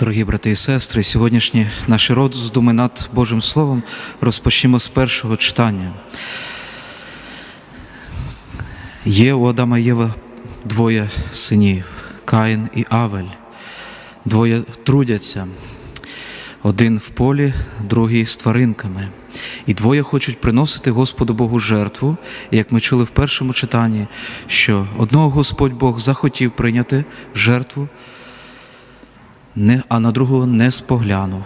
Дорогі брати і сестри, сьогоднішні наші роздуми над Божим Словом розпочнемо з першого читання. Є у Адама Єва двоє синів Каїн і Авель. Двоє трудяться. Один в полі, другий з тваринками. І двоє хочуть приносити Господу Богу жертву, як ми чули в першому читанні, що одного Господь Бог захотів прийняти жертву, а на другого не споглянув.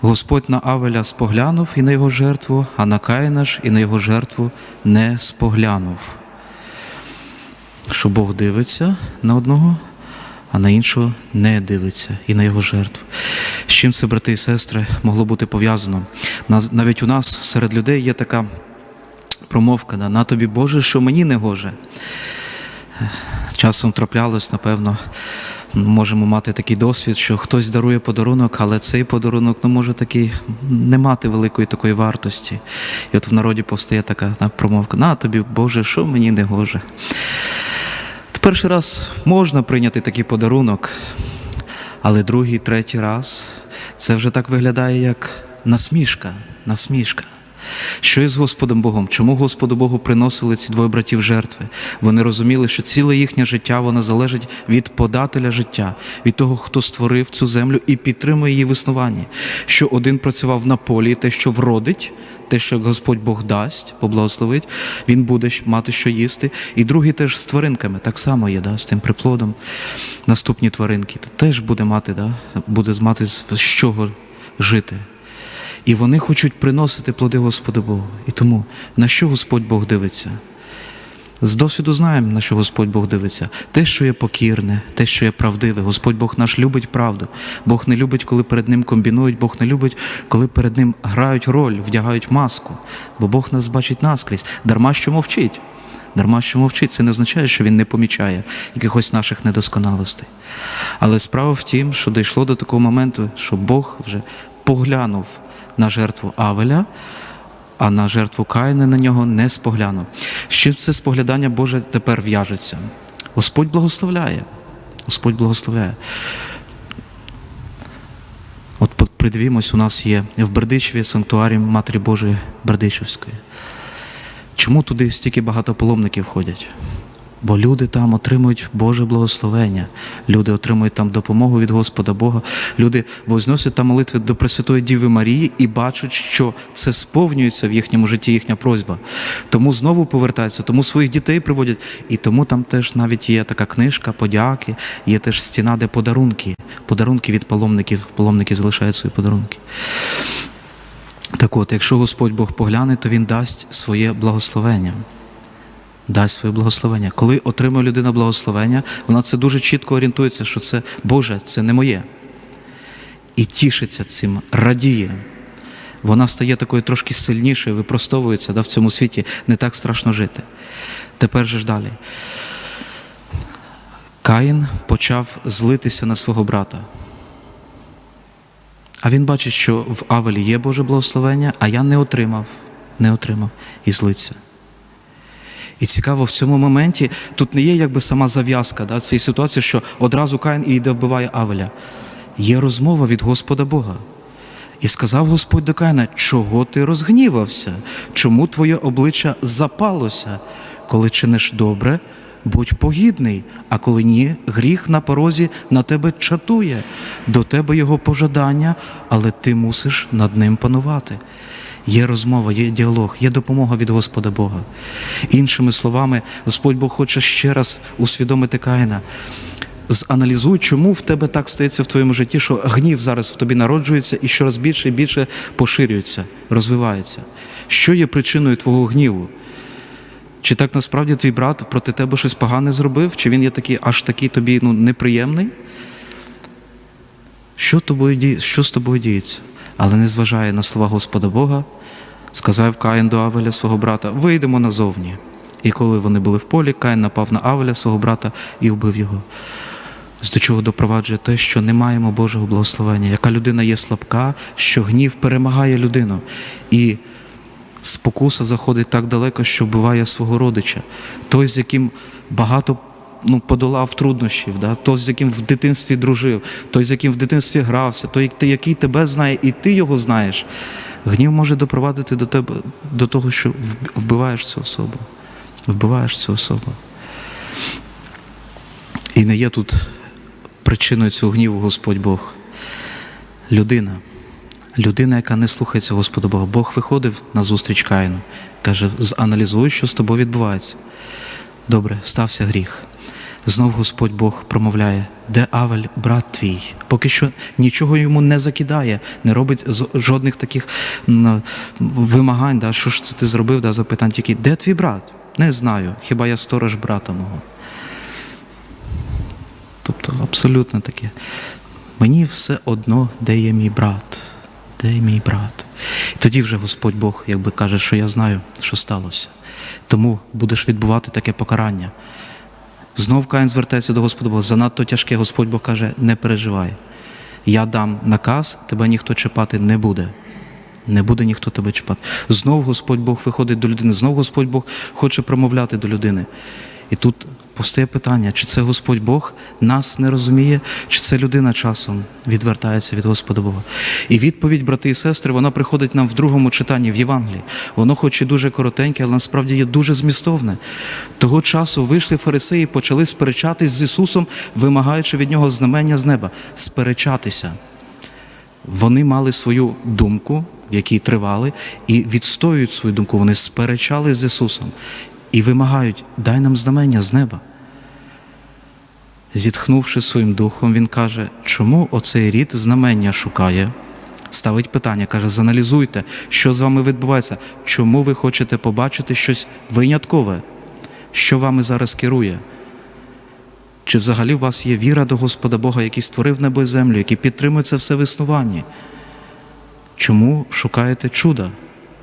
Господь на Авеля споглянув і на його жертву, а на Каїна ж і на його жертву не споглянув. Що Бог дивиться на одного, а на іншого не дивиться і на його жертву. З чим це, брати і сестри, могло бути пов'язано? Навіть у нас серед людей є така промовка: на тобі Боже, що мені не гоже. Часом траплялось, напевно, можемо мати такий досвід, що хтось дарує подарунок, але цей подарунок ну, може такий не мати великої такої вартості. І от в народі повстає така промовка: на тобі, Боже, що мені не гоже. Перший раз можна прийняти такий подарунок, але другий, третій раз це вже так виглядає, як насмішка, насмішка. Що із Господом Богом? Чому Господу Богу приносили ці двоє братів жертви? Вони розуміли, що ціле їхнє життя воно залежить від подателя життя, від того, хто створив цю землю і підтримує її в існуванні. Що один працював на полі, те, що вродить, те, що Господь Бог дасть, поблагословить, він буде мати що їсти. І другий теж з тваринками, так само є, да, з тим приплодом. Наступні тваринки теж буде мати, да, буде мати з чого жити. І вони хочуть приносити плоди Господу Богу. І тому на що Господь Бог дивиться? З досвіду знаємо, на що Господь Бог дивиться. Те, що є покірне, те, що є правдиве. Господь Бог наш любить правду. Бог не любить, коли перед Ним комбінують, Бог не любить, коли перед Ним грають роль, вдягають маску. Бо Бог нас бачить наскрізь, дарма що мовчить. Дарма що мовчить, це не означає, що він не помічає якихось наших недосконалостей. Але справа в тім, що дійшло до такого моменту, що Бог вже поглянув на жертву Авеля, а на жертву Каїна на нього не споглянув. З чим це споглядання Боже тепер в'яжеться? Господь благословляє. Господь благословляє. От придивімось, у нас є в Бердичеві санктуарій Матері Божої Бердичевської. Чому туди стільки багато паломників ходять? Бо люди там отримують Боже благословення, люди отримують там допомогу від Господа Бога, люди возносять там молитви до Пресвятої Діви Марії і бачать, що це сповнюється в їхньому житті їхня просьба. Тому знову повертаються, тому своїх дітей приводять. І тому там теж навіть є така книжка, подяки, є теж стіна, де подарунки, подарунки від паломників, паломники залишають свої подарунки. Так от, якщо Господь Бог погляне, то Він дасть своє благословення. Дасть своє благословення. Коли отримує людина благословення, вона це дуже чітко орієнтується, що це Боже, це не моє. І тішиться цим, радіє. Вона стає такою трошки сильнішою, випростовується да, в цьому світі, не так страшно жити. Тепер же ж далі. Каїн почав злитися на свого брата. А він бачить, що в Авелі є Боже благословення, а я не отримав, не отримав і злиться. І цікаво, в цьому моменті тут не є якби сама зав'язка да, цієї ситуації, що одразу Каїн і йде вбиває Авеля. Є розмова від Господа Бога. І сказав Господь до Каїна, чого ти розгнівався? Чому твоє обличчя запалося? Коли чиниш добре, будь погідний, а коли ні, гріх на порозі на тебе чатує, до тебе його пожадання, але ти мусиш над ним панувати. Є розмова, є діалог, є допомога від Господа Бога. Іншими словами, Господь Бог хоче ще раз усвідомити Каїна. Заналізуй, чому в тебе так стається в твоєму житті, що гнів зараз в тобі народжується і щораз більше і більше поширюється, розвивається. Що є причиною твого гніву? Чи так насправді твій брат проти тебе щось погане зробив? Чи він є такий, аж такий тобі ну, неприємний? Що, тобою що з тобою діється? Але не зважає на слова Господа Бога, сказав Каїн до Авеля свого брата: вийдемо назовні. І коли вони були в полі, Каїн напав на Авеля свого брата і вбив його. Ось До чого допроваджує те, що не маємо Божого благословення, яка людина є слабка, що гнів перемагає людину. І спокуса заходить так далеко, що вбиває свого родича, той, з яким багато ну, подолав труднощів, да? той, з яким в дитинстві дружив, той, з яким в дитинстві грався, той, який тебе знає, і ти його знаєш. Гнів може допровадити до тебе до того, що вбиваєш цю особу. Вбиваєш цю особу. І не є тут причиною цього гніву Господь Бог. Людина. Людина, яка не слухається Господа Бога. Бог виходив на зустріч Каїну, каже, аналізуй, що з тобою відбувається. Добре, стався гріх. Знов Господь Бог промовляє, де Авель, брат твій, поки що нічого йому не закидає, не робить жодних таких вимагань, да, що ж це ти зробив, да, запитань тільки, де твій брат? Не знаю, хіба я сторож брата мого. Тобто абсолютно таке. Мені все одно, де є мій брат, де є мій брат. І тоді вже Господь Бог якби каже, що я знаю, що сталося. Тому будеш відбувати таке покарання. Знов Каїн звертається до Господа Бога. Занадто тяжке, Господь Бог каже, не переживай. Я дам наказ, тебе ніхто чіпати не буде. Не буде ніхто тебе чіпати. Знов Господь Бог виходить до людини, знов Господь Бог хоче промовляти до людини. І тут постає питання, чи це Господь Бог нас не розуміє, чи це людина часом відвертається від Господа Бога. І відповідь, брати і сестри, вона приходить нам в другому читанні в Євангелії. Воно, хоч і дуже коротеньке, але насправді є дуже змістовне. Того часу вийшли фарисеї і почали сперечатись з Ісусом, вимагаючи від нього знамення з неба. Сперечатися. Вони мали свою думку, в якій тривали, і відстоюють свою думку. Вони сперечали з Ісусом і вимагають, дай нам знамення з неба. Зітхнувши своїм духом, він каже, чому оцей рід знамення шукає? Ставить питання, каже, заналізуйте, що з вами відбувається, чому ви хочете побачити щось виняткове, що вами зараз керує. Чи взагалі у вас є віра до Господа Бога, який створив небо і землю, який підтримує це все в існуванні? Чому шукаєте чуда?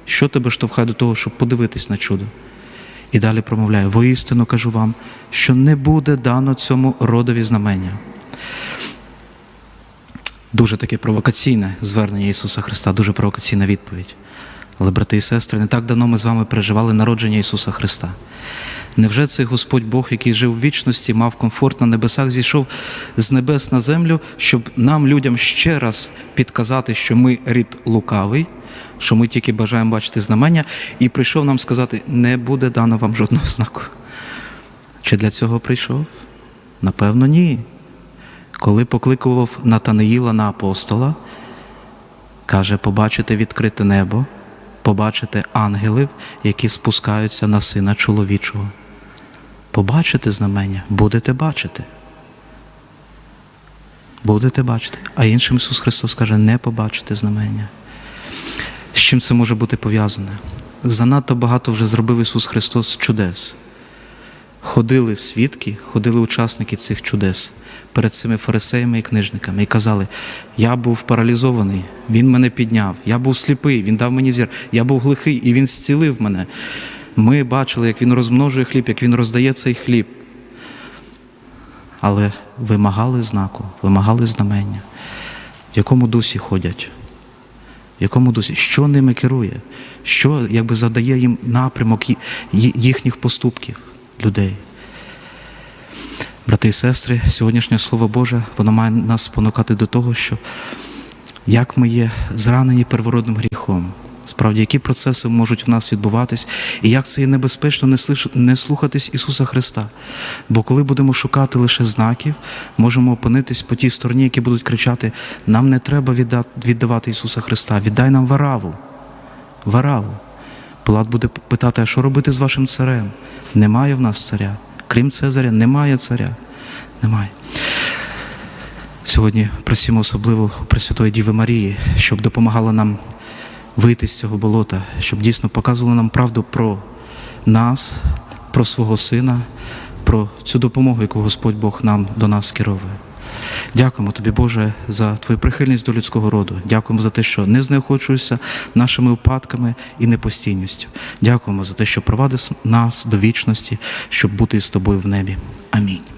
Що тебе штовхає до того, щоб подивитись на чудо? І далі промовляє: воістину кажу вам, що не буде дано цьому родові знамення. Дуже таке провокаційне звернення Ісуса Христа, дуже провокаційна відповідь. Але, брати і сестри, не так давно ми з вами переживали народження Ісуса Христа. Невже цей Господь Бог, який жив в вічності, мав комфорт на небесах, зійшов з небес на землю, щоб нам, людям, ще раз підказати, що ми рід лукавий, що ми тільки бажаємо бачити знамення, і прийшов нам сказати, не буде дано вам жодного знаку. Чи для цього прийшов? Напевно, ні. Коли покликував Натанаїла на апостола, каже, побачите відкрите небо, побачите ангелів, які спускаються на сина чоловічого. Побачите знамення, будете бачити. Будете бачити. А іншим Ісус Христос каже, не побачите знамення. З чим це може бути пов'язане? Занадто багато вже зробив Ісус Христос чудес. Ходили свідки, ходили учасники цих чудес перед цими фарисеями і книжниками і казали: Я був паралізований, Він мене підняв, я був сліпий, Він дав мені зір, я був глухий, і Він зцілив мене. Ми бачили, як Він розмножує хліб, як Він роздає цей хліб. Але вимагали знаку, вимагали знамення. В якому дусі ходять? В якому дусі? Що ними керує? Що якби задає їм напрямок їхніх поступків людей? Брати і сестри, сьогоднішнє Слово Боже, воно має нас спонукати до того, що як ми є зранені первородним гріхом, справді, які процеси можуть в нас відбуватись, і як це є небезпечно не слухатись Ісуса Христа. Бо коли будемо шукати лише знаків, можемо опинитись по тій стороні, які будуть кричати: нам не треба віддавати Ісуса Христа, віддай нам вараву. Вараву. Пилат буде питати, а що робити з вашим царем? Немає в нас царя. Крім Цезаря, немає царя. Немає. Сьогодні просимо особливо Пресвятої Діви Марії, щоб допомагала нам вийти з цього болота, щоб дійсно показувала нам правду про нас, про свого Сина, про цю допомогу, яку Господь Бог нам до нас скеровує. Дякуємо тобі, Боже, за твою прихильність до людського роду. Дякуємо за те, що не знеохочуєшся нашими упадками і непостійністю. Дякуємо за те, що провадиш нас до вічності, щоб бути з тобою в небі. Амінь.